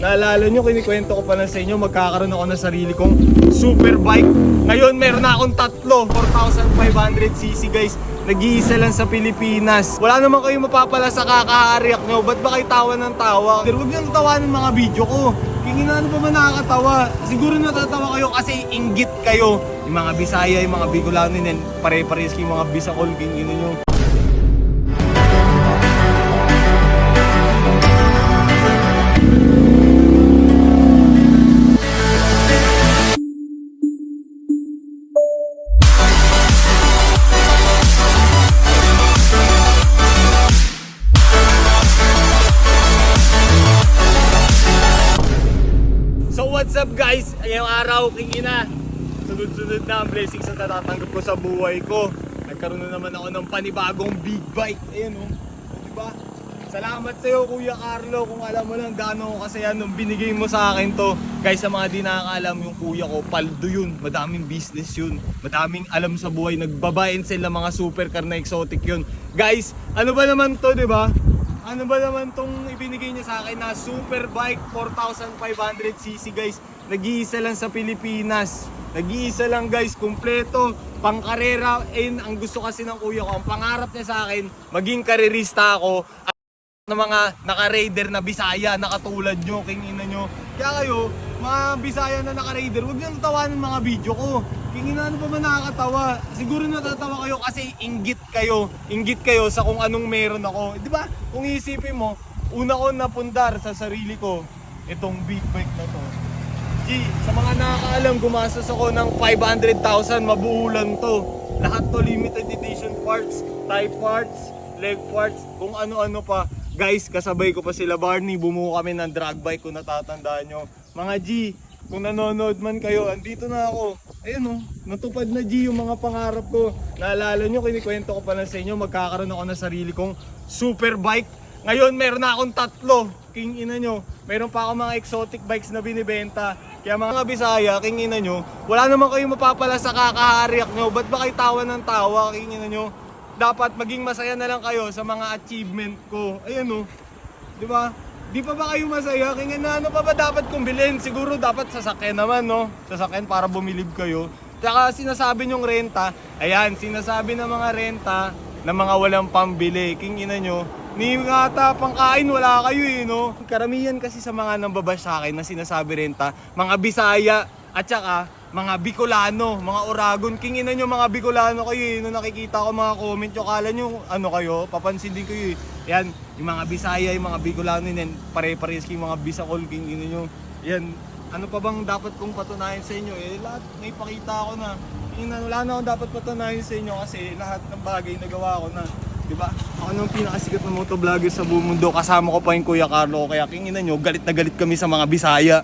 Naalala nyo, kinikwento ko pa lang sa inyo, magkakaroon ako ng sarili kong super bike. Ngayon, meron na akong tatlo, 4,500cc guys. Nag-iisa lang sa Pilipinas. Wala naman kayong mapapala sa kakaariyak nyo. Ba't ba kayo tawa ng tawa? Pero huwag nyo tawa ng mga video ko. Kingin ano pa ba nakakatawa? Siguro natatawa kayo kasi inggit kayo. Yung mga Bisaya, yung mga Bicolano, yan, pare-pares yung mga Bisacol, kingin nyo. What's up guys? Ngayong araw, king ina. Sunod-sunod na ang blessings na natatanggap ko sa buhay ko. Nagkaroon na naman ako ng panibagong big bike. Ayan o. Diba? Salamat sa iyo Kuya Carlo kung alam mo lang gaano ako kasaya nung binigay mo sa akin to. Guys, sa mga di nakakaalam yung kuya ko, paldo yun. Madaming business yun. Madaming alam sa buhay. Sell ng mga supercar na exotic yun. Guys, ano ba naman to, di ba? Ano ba naman tong ibinigay niya sa akin na super bike 4,500cc guys. Nag-iisa lang sa Pilipinas. Nag-iisa lang guys, kumpleto, pangkarera. And ang gusto kasi ng kuya ko, ang pangarap niya sa akin, maging karerista ako ng mga naka-raider na Bisaya na katulad nyo, kingina nyo. Kaya kayo, mga Bisaya na naka-raider, huwag nyo tawanan mga video ko. Kingina ano pa ba nakakatawa? Siguro natatawa kayo kasi inggit kayo. Inggit kayo sa kung anong meron ako. Di ba? Kung iisipin mo, una ko napundar sa sarili ko, itong big bike na to. G, sa mga nakakaalam, gumastos ako ng 500,000, mabuulan to. Lahat to limited edition parts, type parts, leg parts, kung ano-ano pa. Guys, kasabay ko pa sila Barney, bumuo kami ng drag bike kung natatandaan nyo. Mga G, kung nanonood man kayo, andito na ako. Ayun oh, natupad na G yung mga pangarap ko. Naalala nyo, kinikwento ko pa lang sa inyo, magkakaroon ako ng sarili kong super bike. Ngayon, meron na akong tatlo. King ina nyo. Meron pa ako mga exotic bikes na binibenta. Kaya mga Bisaya, king ina nyo, wala naman kayong mapapala sa kakahariak nyo. Ba't ba kayo tawa ng tawa, king ina nyo? Dapat maging masaya na lang kayo sa mga achievement ko. Ayan oh. Di ba? Di pa ba kayo masaya? Kaya na ano pa ba dapat kong bilhin? Siguro dapat sasakyan naman, no? Sasakyan para bumilib kayo. Tsaka sinasabi nyong renta, ayan, sinasabi ng mga renta na mga walang pambili. King ina nyo, ni nga ata pangkain wala kayo eh, no? Karamihan kasi sa mga nambabash sa akin na sinasabi renta, mga Bisaya at saka mga Bicolano, mga Oragon. King ina nyo mga Bicolano kayo eh. Nung nakikita ko mga comment nyo, kala nyo ano kayo, papansin din kayo eh. Yan, yung mga Bisaya, yung mga Bicolano yan, pare-pares yung mga Bisacol, king ina nyo. Yan, ano pa bang dapat kong patunayan sa inyo? Eh, lahat may pakita ko na. Ina, wala na akong dapat patunayan sa inyo kasi lahat ng bagay nagawa ko na. Diba? Ako nung pinakasikat na motovlogger sa buong mundo, kasama ko pa yung Kuya Carlo. Kaya king ina nyo, galit na galit kami sa mga Bisaya.